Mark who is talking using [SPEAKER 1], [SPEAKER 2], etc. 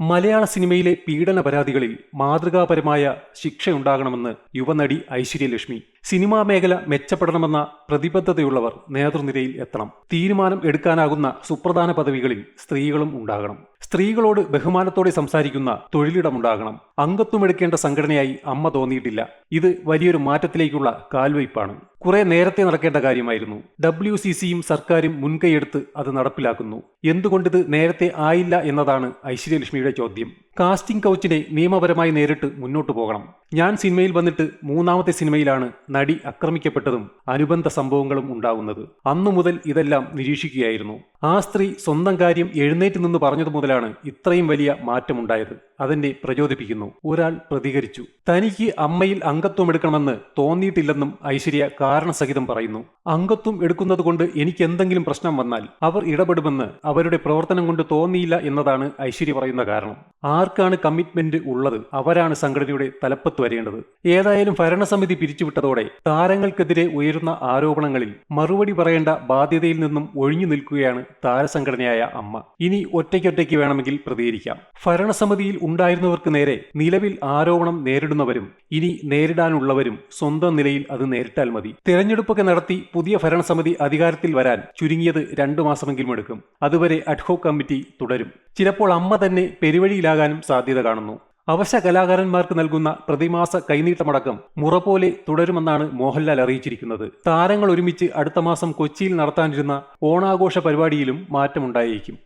[SPEAKER 1] മലയാള സിനിമയിലെ പീഡന പരാതികളിൽ മാതൃകാപരമായ ശിക്ഷയുണ്ടാകണമെന്ന് യുവനടി ഐശ്വര്യലക്ഷ്മി. സിനിമാ മേഖല മെച്ചപ്പെടണമെന്ന പ്രതിബദ്ധതയുള്ളവർ നേതൃനിരയിൽ എത്തണം. തീരുമാനം എടുക്കാനാകുന്ന സുപ്രധാന പദവികളിൽ സ്ത്രീകളും ഉണ്ടാകണം. സ്ത്രീകളോട് ബഹുമാനത്തോടെ സംസാരിക്കുന്ന തൊഴിലിടമുണ്ടാകണം. അംഗത്വം എടുക്കേണ്ട സംഘടനയായി അമ്മ തോന്നിയിട്ടില്ല. ഇത് വലിയൊരു മാറ്റത്തിലേക്കുള്ള കാൽവയ്പാണ് കുറെ നേരത്തെ നടക്കേണ്ട കാര്യമായിരുന്നു. ഡബ്ല്യു സി സിയും സർക്കാരും മുൻകൈയെടുത്ത് അത് നടപ്പിലാക്കുന്നു. എന്തുകൊണ്ടിത് നേരത്തെ ആയില്ല എന്നതാണ് ഐശ്വര്യലക്ഷ്മിയുടെ ചോദ്യം. കാസ്റ്റിംഗ് കൗച്ചിനെ നിയമപരമായി നേരിട്ട് മുന്നോട്ടു പോകണം. ഞാൻ സിനിമയിൽ വന്നിട്ട് മൂന്നാമത്തെ സിനിമയിലാണ് നടി ആക്രമിക്കപ്പെട്ടതും അനുബന്ധ സംഭവങ്ങളും ഉണ്ടാകുന്നത് അന്നു മുതൽ ഇതെല്ലാം നിരീക്ഷിക്കുകയായിരുന്നു. ആ സ്ത്രീ സ്വന്തം കാര്യം എഴുന്നേറ്റ് നിന്ന് പറഞ്ഞതു മുതലാണ് ഇത്രയും വലിയ മാറ്റമുണ്ടായത്. അതെന്നെ പ്രചോദിപ്പിക്കുന്നു. ഒരാൾ പ്രതികരിച്ചു. തനിക്ക് അമ്മയിൽ അംഗത്വം എടുക്കണമെന്ന് തോന്നിയിട്ടില്ലെന്നും ഐശ്വര്യ കാരണസഹിതം പറയുന്നു. അംഗത്വം എടുക്കുന്നത് കൊണ്ട് എനിക്ക് എന്തെങ്കിലും പ്രശ്നം വന്നാൽ അവർ ഇടപെടുമെന്ന് അവരുടെ പ്രവർത്തനം കൊണ്ട് തോന്നിയില്ല എന്നതാണ് ഐശ്വര്യ പറയുന്ന കാരണം. ആർക്കാണ് കമ്മിറ്റ്മെന്റ് ഉള്ളത്? അവരാണ് സംഘടനയുടെ തലപ്പത്ത് വരേണ്ടത്. ഏതായാലും ഭരണസമിതി പിരിച്ചുവിട്ടതോടെ താരങ്ങൾക്കെതിരെ ഉയരുന്ന ആരോപണങ്ങളിൽ മറുപടി പറയേണ്ട ബാധ്യതയിൽ നിന്നും ഒഴിഞ്ഞു നിൽക്കുകയാണ് താരസംഘടനയായ അമ്മ. ഇനി ഒറ്റയ്ക്കൊറ്റയ്ക്ക് വേണമെങ്കിൽ പ്രതികരിക്കാം. ഭരണസമിതിയിൽ ഉണ്ടായിരുന്നവർക്ക് നേരെ നിലവിൽ ആരോപണം നേരിടുന്നവരും ഇനി നേരിടാനുള്ളവരും സ്വന്തം നിലയിൽ അത് നേരിട്ടാൽ മതി. തിരഞ്ഞെടുപ്പൊക്കെ നടത്തി പുതിയ ഭരണസമിതി അധികാരത്തിൽ വരാൻ ചുരുങ്ങിയത് രണ്ടു മാസമെങ്കിലും എടുക്കും. അതുവരെ അഡ്ഹോക് കമ്മിറ്റി തുടരും. ചിലപ്പോൾ അമ്മ തന്നെ പെരുവഴിയിലാകാനും സാധ്യത കാണുന്നു. അവശ കലാകാരന്മാർക്ക് നൽകുന്ന പ്രതിമാസ കൈനീട്ടമടക്കം മുറ പോലെ തുടരുമെന്നാണ് മോഹൻലാൽ അറിയിച്ചിരിക്കുന്നത്. താരങ്ങൾ ഒരുമിച്ച് അടുത്ത മാസം കൊച്ചിയിൽ നടത്താനിരുന്ന ഓണാഘോഷ പരിപാടിയിലും മാറ്റമുണ്ടായേക്കും.